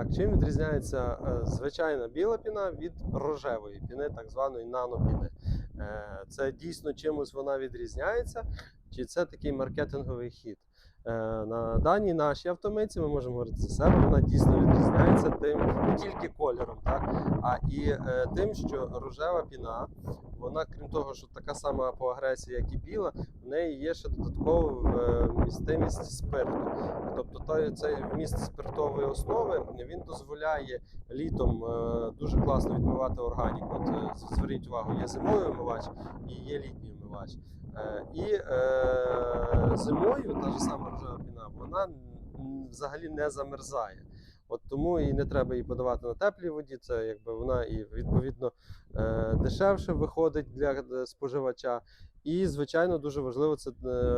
Так, чим відрізняється е, звичайна біла піна від рожевої піни, так званої нанопіни? Е, Це дійсно чимось вона відрізняється, чи це такий маркетинговий хід? Е, На даній нашій автомийці ми можемо говорити за себе, вона дійсно відрізняється тим не тільки кольором, так, а і е, тим, що рожева піна, вона, крім того, що така сама по агресії, як і біла, в неї є ще додатково е, вмістимість спирту. Тобто цей вміст спиртової основи він дозволяє літом е, дуже класно відмивати органіку. От е, зверніть увагу, є зимовий омивач і є літній омивач. Е, і е, зимою та ж сама рожева піна, вона взагалі не замерзає. От тому і не треба її подавати на теплій воді. Це якби вона і відповідно е, дешевше виходить для споживача. І, звичайно, дуже важливо це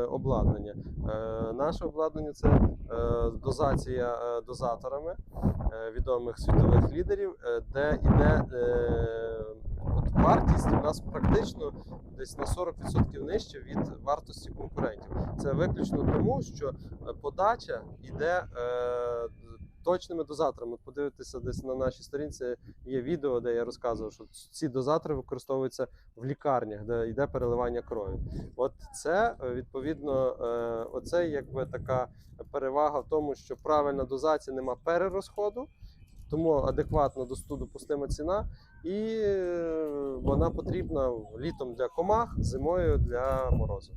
обладнання. Наше обладнання це дозація дозаторами відомих світових лідерів, де йде вартість у нас практично десь на 40% нижче від вартості конкурентів. Це виключно тому, що е, подача йде. Е, Точними дозаторами. Подивитися десь на нашій сторінці є відео, де я розказував, що ці дозатори використовуються в лікарнях, де йде переливання крові. От це е, відповідно, е, оце якби така перевага в тому, що правильна дозація нема перерозходу, тому адекватно досту допустима ціна, і е, вона потрібна літом для комах, зимою для морозу.